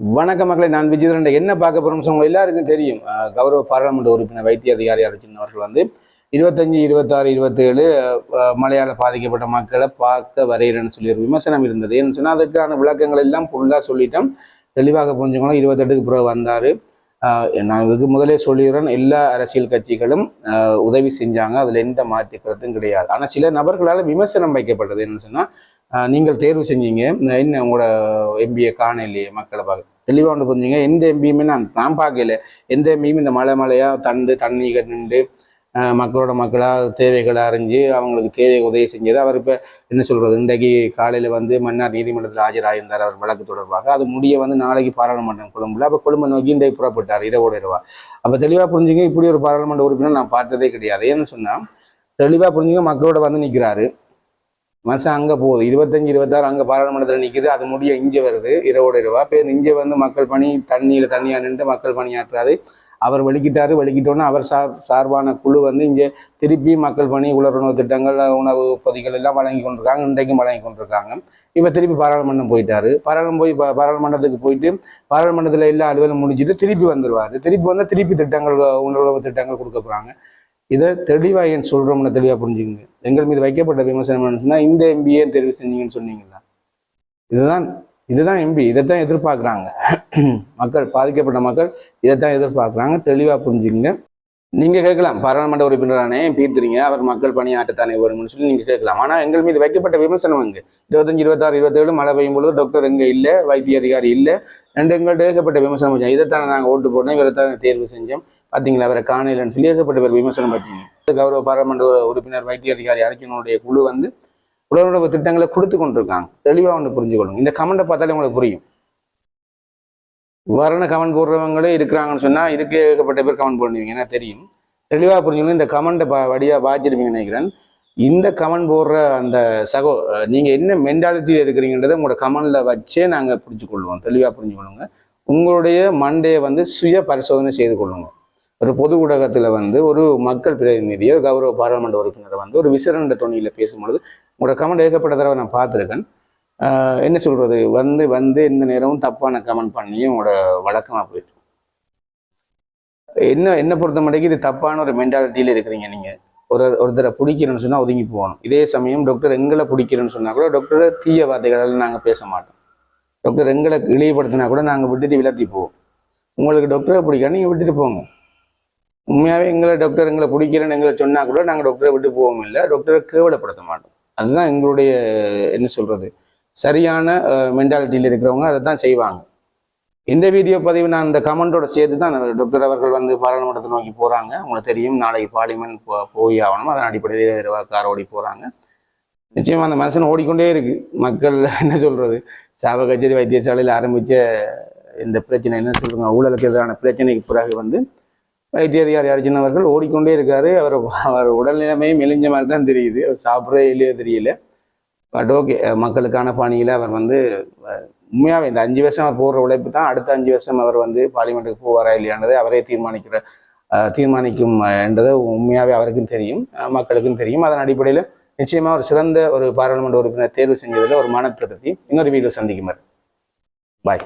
வணக்க மக்களை நான் விஜயதரன் என்ன பார்க்க போறோம் உங்க எல்லாருக்கும் தெரியும். கௌரவ பாராளுமன்ற உறுப்பினர் வைத்திய அதிகாரி அர்ஜுன் அவர்கள் வந்து இருபத்தஞ்சு இருபத்தாறு இருபத்தேழு மலையாள பாதிக்கப்பட்ட மக்களை பார்க்க வரைகிறேன்னு சொல்லி ஒரு விமர்சனம் இருந்தது. ஏன்னு சொன்னால் அதுக்கான விளக்கங்கள் எல்லாம் ஃபுல்லாக சொல்லிட்டோம். தெளிவாக புரிஞ்சுக்கணும். இருபத்தெட்டுக்கு பிறகு வந்தார். நான் இதுக்கு முதலே சொல்லிடுறேன் எல்லா அரசியல் கட்சிகளும் உதவி செஞ்சாங்க அதுல எந்த மாற்று கிடையாது. ஆனா சில நபர்களால் விமர்சனம் வைக்கப்பட்டது என்ன சொன்னா நீங்கள் தேர்வு செஞ்சீங்க என்ன உங்களோட எம்பியை காண இல்லையே மக்களை பார்க்க. தெளிவாக ஒன்று புரிஞ்சுங்க எந்த எம்பியுமே நான் நான் பார்க்கல. எந்த எம்பியும் இந்த மலை மலையாக தந்து தண்ணி கண்டு மக்களோட மக்களாக தேவைகளை அறிஞ்சு அவங்களுக்கு தேவை உதவி செஞ்சது. அவர் இப்போ என்ன சொல்கிறது இன்றைக்கு காலையில் வந்து மன்னார் நீதிமன்றத்தில் ஆஜராகிருந்தார் அவர் வழக்கு தொடர்பாக. அது முடிய வந்து நாளைக்கு பாராளுமன்றம் கொழும்புல. அப்போ கொழும்பு நோக்கி இன்றைக்கு புறப்பட்டார். இரவோட இரவா அப்போ தெளிவாக புரிஞ்சுங்க இப்படி ஒரு பாராளுமன்ற உறுப்பினர் நான் பார்த்ததே கிடையாது. ஏன்னு சொன்னால் தெளிவாக புரிஞ்சுங்க மக்களோட வந்து நிற்கிறாரு மனுஷன் அங்கே போகுது. இருபத்தஞ்சி இருபத்தாறு அங்கே பாராளுமன்றத்தில் நிற்குது அது முடிய இங்கே வருது. இரவோட இரவா. பேர் இங்கே வந்து மக்கள் பணி தண்ணியில் தண்ணியாக நின்று மக்கள் பணியாற்றாது அவர் வெளிக்கிட்டாரு வலிக்கிட்டோன்னே அவர் சார் சார்பான குழு வந்து இங்கே திருப்பி மக்கள் பணி உலருணவு திட்டங்கள் உணவு பொதிகள் எல்லாம் வழங்கி கொண்டிருக்காங்க. இன்றைக்கும் வழங்கி கொண்டிருக்காங்க. இப்போ திருப்பி பாராளுமன்றம் போயிட்டாரு. பாராளுமன்றம் போய் பாராளுமன்றத்துக்கு போயிட்டு பாராளுமன்றத்தில் எல்லா அலுவலும் முடிஞ்சிட்டு திருப்பி வந்துடுவார் திருப்பி வந்தால் திருப்பி திட்டங்கள் உணவு திட்டங்கள் கொடுக்க போகிறாங்க இதை தெளிவாக ஏன் சொல்கிறோம்னு தெளிவாக புரிஞ்சுக்கங்க. எங்கள் மீது வைக்கப்பட்ட விமர்சனம் என்னன்னு இந்த எம்பிஏ தெரிவு செஞ்சீங்கன்னு சொன்னீங்களா இதுதான் இதுதான் எம்பி இதைத்தான் எதிர்பார்க்குறாங்க. மக்கள் பாதிக்கப்பட்ட மக்கள் இதைத்தான் எதிர்பார்க்குறாங்க. தெளிவாக புரிஞ்சுக்கங்க. நீங்கள் கேட்கலாம். பாராளுமன்ற உறுப்பினரானே பீர்த்துறீங்க அவர் மக்கள் பணியாற்றத்தானே வரும்னு சொல்லி நீங்கள் கேட்கலாம். ஆனால் எங்கள் மீது வைக்கப்பட்ட விமர்சனம் அங்கே. இருபத்தஞ்சு இருபத்தாறு இருபத்தேழு மழை பெய்யும் பொழுது டாக்டர் இங்கே இல்லை வைத்திய அதிகாரி இல்லை. ரெண்டு எங்கள்கிட்ட ஏகப்பட்ட விமர்சனம் வச்சோம் இதைத்தானே நாங்கள் ஓட்டு போட்டோம். இவரை தேர்வு செஞ்சோம். பார்த்தீங்களா அவரை காணலைன்னு சொல்லி ஏகப்பட்ட பேர் விமர்சனம் பார்த்தீங்க கௌரவ பாராளுமன்ற உறுப்பினர் வைத்திய அதிகாரி அறிக்கையினுடைய குழு வந்து உடலுறவு திட்டங்களை கொடுத்து கொண்டிருக்காங்க. தெளிவாக ஒன்று புரிஞ்சுக்கணும் இந்த கமெண்ட்டை பார்த்தாலே உங்களுக்கு புரியும். வரண கமெண்ட் போடுறவங்களே இருக்கிறாங்கன்னு சொன்னால் இதுக்கு ஏகப்பட்ட பேர் கமெண்ட் பண்ணுவீங்க ஏன்னா தெரியும். தெளிவாக புரிஞ்சுக்கணும் இந்த கமெண்ட்டை பா வழியாக பாய்ச்சிருப்பீங்கன்னு நினைக்கிறேன். இந்த கமெண்ட் போடுற அந்த சகோ நீங்கள் என்ன மென்டாலிட்டியில் இருக்கிறீங்கன்றதை உங்களோட கமெண்டில் வச்சே நாங்கள் புரிஞ்சுக்கொள்வோம். தெளிவாக புரிஞ்சுக்கொள்ளுங்க. உங்களுடைய மண்டையை வந்து சுய பரிசோதனை செய்து கொள்ளுங்க. ஒரு பொது ஊடகத்தில் வந்து ஒரு மக்கள் பிரதிநிதியோ கௌரவ பாராளுமன்ற உறுப்பினரை வந்து ஒரு விசரண தொனியில் பேசும்பொழுது உங்களோட கமெண்ட் ஏகப்பட்ட தடவை நான் பார்த்துருக்கேன். என்ன சொல்கிறது வந்து வந்து இந்த நேரமும் தப்பான கமெண்ட் பண்ணி உங்களோட வழக்கமாக போயிட்டு என்ன என்ன பொறுத்த மட்டும் இது தப்பான ஒரு மென்டாலிட்டியில் இருக்கிறீங்க நீங்கள் ஒரு ஒருத்தரை பிடிக்கிறேன்னு சொன்னால் ஒதுங்கி போகணும். இதே சமயம் டாக்டர் எங்களை பிடிக்கிறேன்னு சொன்னால் கூட டாக்டரை தீய வார்த்தைகளால் நாங்கள் பேச மாட்டோம். டாக்டர் எங்களை இழிவுபடுத்தினா கூட நாங்கள் விட்டுட்டு விளாத்தி போவோம். உங்களுக்கு டாக்டரை பிடிக்காது நீங்கள் விட்டுட்டு போங்க. உண்மையாகவே எங்களை டாக்டர் எங்களை பிடிக்கிறேன்னு எங்களை சொன்னால் கூட நாங்கள் டாக்டரை விட்டு போவோம் இல்லை டாக்டரை கேவலப்படுத்த மாட்டோம். அதுதான் எங்களுடைய என்ன சொல்கிறது சரியான மென்டாலிட்டியில் இருக்கிறவங்க அதை தான் செய்வாங்க. இந்த வீடியோ பதிவு நான் இந்த கமெண்டோட சேர்த்து தான் அந்த டாக்டர் அவர்கள் வந்து பாராளுமன்றத்தை நோக்கி போகிறாங்க உங்களுக்கு தெரியும் நாளைக்கு பார்லிமெண்ட் போ போய் ஆகணும். அதன் அடிப்படையில் கார் ஓடி போகிறாங்க நிச்சயமாக அந்த மனுஷன் ஓடிக்கொண்டே இருக்குது மக்கள் என்ன சொல்கிறது சாவ கச்சேரி வைத்தியசாலையில் ஆரம்பித்த இந்த பிரச்சனை என்ன சொல்லுங்க? ஊழலுக்கு எதிரான பிரச்சனைக்கு பிறகு வந்து வைத்திய அதிகாரி அர்ஜுன் அவர்கள் ஓடிக்கொண்டே இருக்காரு. அவர் அவர் உடல்நிலைமையும் மெலிஞ்ச மாதிரி தான் தெரியுது. அவர் சாப்பிட்றதே இல்லையோ தெரியல. பட் ஓகே மக்களுக்கான பணியில் அவர் வந்து உண்மையாகவே இந்த அஞ்சு வருஷம் அவர் போடுற உழைப்பு தான் அடுத்த அஞ்சு வருஷம் அவர் வந்து பார்லிமெண்ட்டுக்கு போவாரா இல்லையானதை அவரே தீர்மானிக்கிற தீர்மானிக்கும் என்றது உண்மையாகவே அவருக்கும் தெரியும் மக்களுக்கும் தெரியும். அதன் அடிப்படையில் நிச்சயமாக ஒரு சிறந்த ஒரு பாராளுமன்ற உறுப்பினர் தேர்வு செஞ்சதில் ஒரு மன திருப்தி. இன்னொரு வீடியோ சந்திக்கும் பாய்